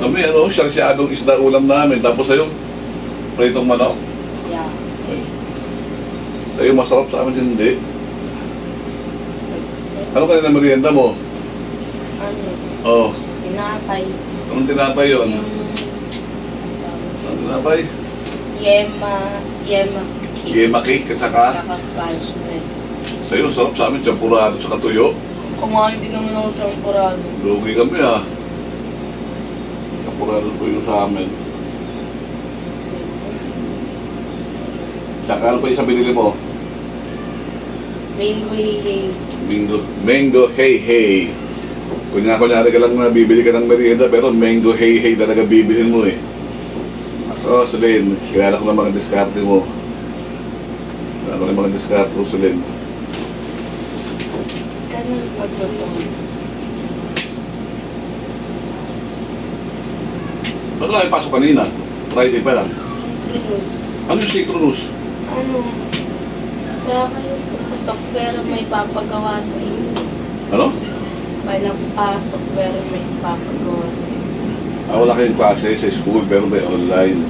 Kami, ano, sarsyadong isda ulam namin. Tapos sa'yo, pritong manok. Yeah. Ay. Sa'yo, masarap sa amin hindi. Ano kanina merienda mo? Ano? Oh, Tinapay. anong tinapay yun? Yung... Anong tinapay? Yema... Yema cake. Yema cake at saka Tsaka Spanish bread. sa'yo, sarap sa amin, champurado sa katuyo. Kumain din naman ako champurado. Lugi kami ah. Champurado po yung sa amin. Tsaka ano pa isa binili mo? Mango hihi. Mango, mango hey hey. Kunya kunyari ka lang na bibili ka ng merienda pero mango hey hey talaga bibilhin mo eh. Ako, Sulin, kilala ko ng mga diskarte mo. Kilala ko ng mga diskarte mo, Sulin. Ganun pagtotoo. Ba't wala kayo pasok kanina? Friday pa lang. Synchronous. Ano yung synchronous? Ano? Kaya kayo pasok pero may papagawa sa inyo. Ano? Walang pasok pero may papagawa sa inyo. Ah, wala kayong klase sa school pero may online.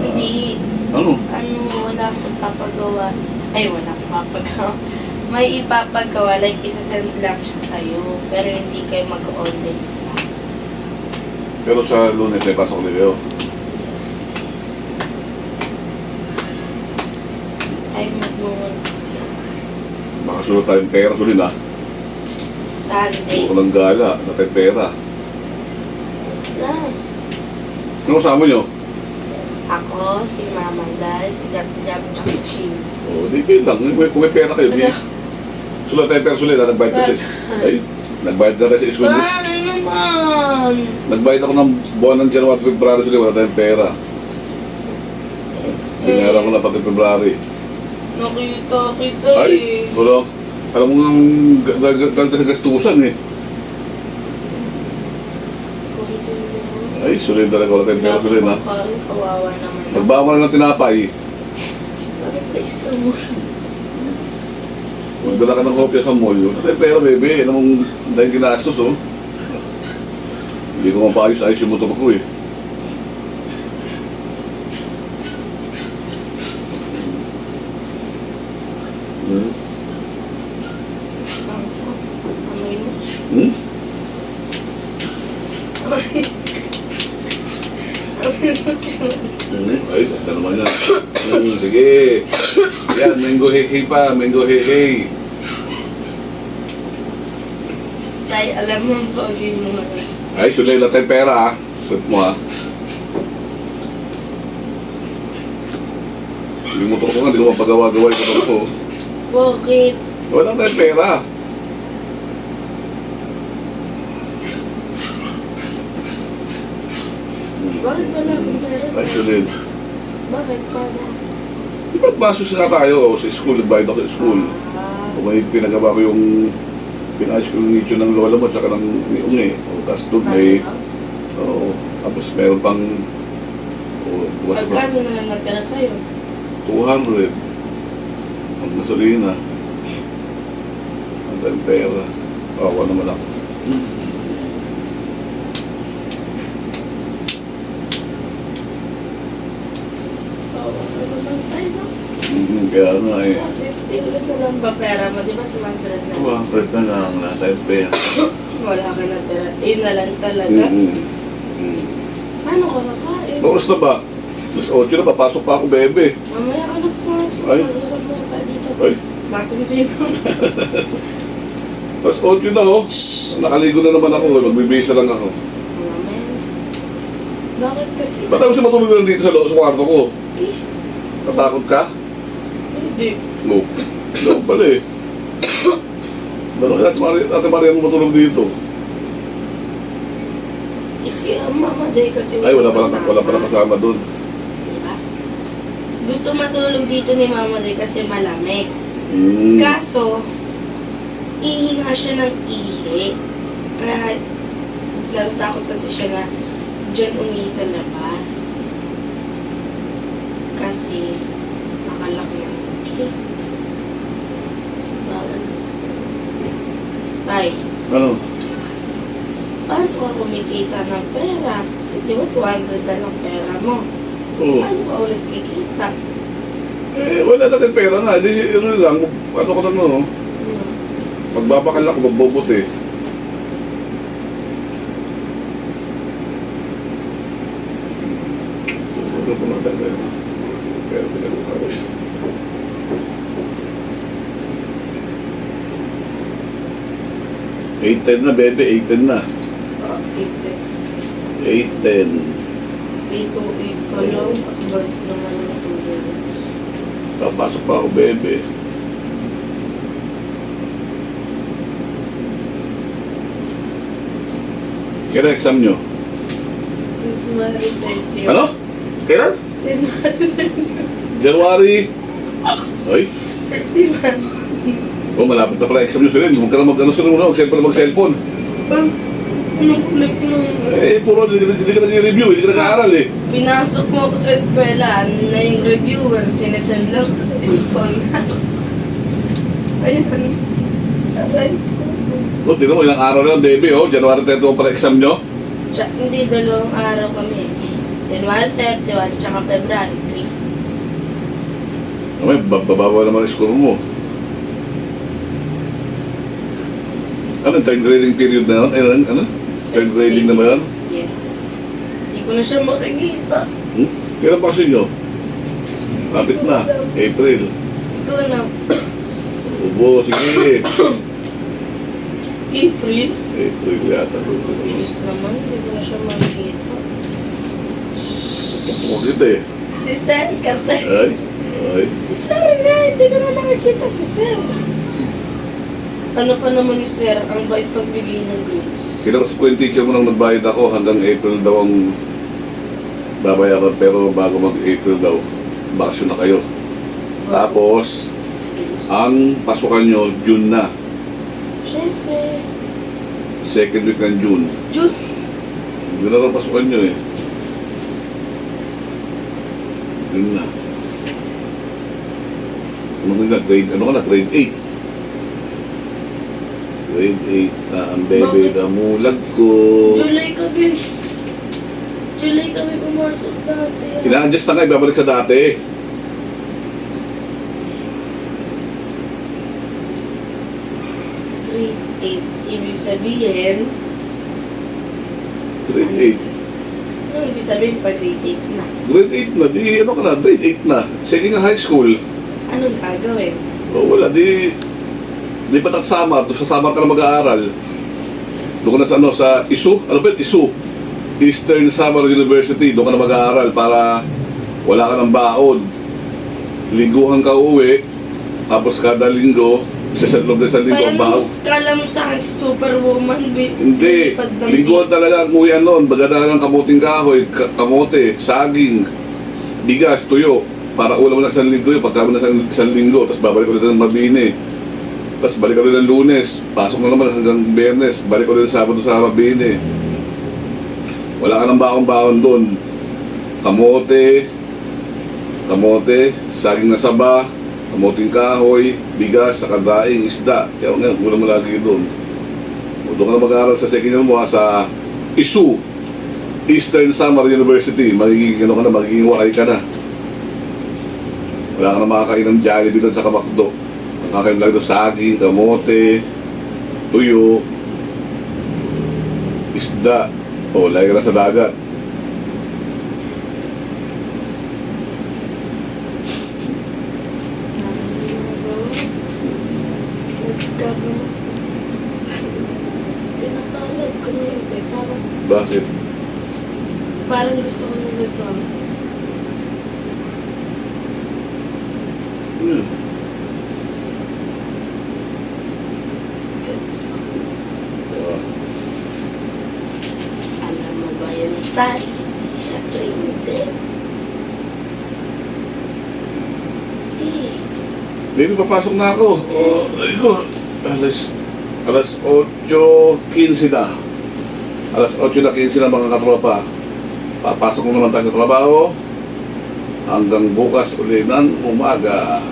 Hindi, ano? ano, wala akong papagawa. Ay, wala akong papagawa. May ipapagawa, like isasend lang siya sa'yo. Pero hindi kayo mag-online. Pero sa lunes may pasok ulit kayo. Yes. Tayo mag-work. Baka sunod tayong pera Sulin ah. Sunday. Walang gala, na tayong pera. Yes na. Ano kasama nyo? Ako, si Mama Day, si Jab Jab, tsaka si Shin. O, di kayo lang. Kung may, kung may pera kayo, di. Sulat tayo pera Sulin ah. Nagbayad kasi. Ay, nagbayad na sa school. Paano naman? Nagbayad ako ng buwan ng January at February Sulin. Wala tayong pera. Dinara ko na pati February. Nakita kita Ay, eh. wala. Alam mo nga, ganito na gastusan eh. Ay, Sulin talaga. Wala tayong pera ah. Napakain, kawawa naman. ako. Magbawa na ng tinapay. Bakit kayo mall? Magdala ka ng kopya sa mall. Wala tayong pera, bebe. Mong dahil ginastos, oh. Hindi ko mapayos-ayos yung motor ko, eh. Hmm? Hmm? Ay, ganda naman yan. Hmm, sige. Yan, mango hehe pa. Mango hehe. Tay, alam mo ang pogi mo nga. Ay, sulay lang tayong pera, ah. Sweet mo, ah. Yung motor ko nga, hindi ko mapagawa-gawa yung motor ko. Bakit? Wala tayong pera. Bakit wala akong pera? Ay, sulay. Bakit? Paano? Di ba't masos na tayo sa school? Nagbayad ako sa school. O may pinagawa ko yung pinayos ko yung nicho ng lola mo tsaka ng ni Unge. Tapos doon may, oo, tapos meron pang, o, buwas pa, Magkano na lang natira sa'yo? 200. Ang gasolina. Ang tayong pera. Kawa naman ako. Oo, ano naman tayo, no? Mm, kaya nga eh. Tingnan na lang ba pera mo? Di ba 200 na? 200 na lang, wala tayong pera. Wala ka na tira. Eh na lang talaga. Mm-mm. Mm. Paano ka kakain? Oras na ba? Alas 8 na, papasok pa ako, bebe. Mamaya ka na pumasok. Ay. Mag-usap mo dito. Ay, Masinsin mo. alas 8 na oh. Nakaligo na naman ako, magbibisa lang ako. Mamaya. Bakit kasi? Ba't ako siya matulog lang dito sa loob sa kwarto ko? Eh, Natakot ka? hindi. No. No, pala eh. Dalo kaya Ate Maria, Ate Maria mo matulog dito. Eh, si uh, Mama Day kasi Ay, wala pala, kasama. wala pala kasama doon. Diba? Gusto matulog dito ni Mama Day kasi malamig. Hmm. Kaso, ihinga siya ng ihi. Kaya, natatakot kasi siya na dyan umihi sa labas. Kasi, nakalak ng gate. Tay, Oo. paano ka kumikita ng pera? Kasi di ba 200 na lang pera mo? Oo. Paano ka ulit kikita? Eh, wala na din pera na. Hindi, ano lang, ano ko lang, no? Hmm. Magbabakal ako, magbobot eh. So, ano ko na talaga? Pero. 810 na, bebe. 810 na. Oh, 810. 828 pa lang. Advance naman ng 2 minutes. Kailan exam nyo? January 30. Ano? Kailan? January 30. January? Ay? 31 oh, malapit na pala exam nyo sila. Huwag ka na mag-ano sila muna. Huwag siyempre mag-cellphone. Bang, anong click mo? Eh, puro hindi, ka nag-review. Hindi ka nag-aaral eh. Pinasok mo ako sa eskwela na yung reviewer, sinesend lang sa cellphone. Ayan. Aray. Oh, tinan mo, ilang araw na lang, baby, oh. January 31 pala exam nyo. Tsaka, hindi, dalawang araw kami. January 31, tsaka February 3. Ay, bababa naman ang score mo. Ano, third grading period na yun? Ano, ano? Third grading naman yan? Yes. Hindi ko na siya makikita. Hmm? Kailan pa kasi nyo? Lapit na. April. Ikaw na. Ubo, sige. April? April yata. Bilis naman, hindi ko na siya makikita. Huwag kita eh. Si Sir kasi. Ay, ay. Si Sir nga, hindi ko na makikita si Sir. Ano pa naman ni Sir, ang bait pagbigay ng grades. Ko yung teacher mo nang nagbayad ako hanggang April daw ang babayaran pero bago mag-April daw, bakasyon na kayo. Tapos, ang pasukan nyo, June na. Siyempre. Second week ng June. June. June na raw pasukan nyo eh. June na. Ano ka na? Grade, ano ka na? Grade 8. Grade 8 na ang bebe Bakit? na mulag ko. July kami. July kami pumasok dati. ah. Ina-adjust na nga, ibabalik sa dati. Grade 8. Ibig sabihin, Grade 8. ano ibig sabihin pa grade 8 na? Grade 8 na, di ano ka na, grade 8 na. Sige nga high school. Anong gagawin? O wala, di... Di pa tat summer, doon sa summer ka na mag-aaral. Doon na sa ano, sa ISU, ano ba yun? ISU. Eastern Summer University, doon ka na mag-aaral para wala ka ng baon. Lingguhan ka uwi, tapos kada linggo, sa sa loob ng isang linggo, ang baon. kala mo sa akin, superwoman. bi- Hindi, lingguhan talaga ang uwian noon. Bagadahan ng kamuting kahoy, ka- kamote, saging, bigas, tuyo. Para ulam mo na isang linggo yun, pagkama na isang linggo, tapos babalik rin ng Mabini. Tapos balik rin ng lunes, pasok na naman hanggang biyernes, balik rin sabado sa Mabini. Wala ka ng baon-baon doon. Kamote, kamote, saging na saba, kamuting kahoy, bigas, saka daing, isda. Kaya nga, ulam mo lagi doon. Doon ka na mag-aaral sa second year mo sa ISU, Eastern Summer University. Magiging ano ka na, magiging wakay ka na. Wala ka na makakain Jollibee doon sa Kamakdo. Kakain lang doon saging, kamote, tuyo, isda. O, lagi ka na sa dagat. Tinatawag ko na yun. eh. Parang, Bakit? parang gusto ko nung ito. Hmm. Gets mo. Ah, Alam mo ba yun, Tay? Siyempre hindi. Di. Baby, papasok na ako. Oh, ay ko. Alas, alas 8.15 na. Alas 8 na 15 na mga katropa. Papasok na naman tayo sa trabaho. Hanggang bukas uli ng umaga.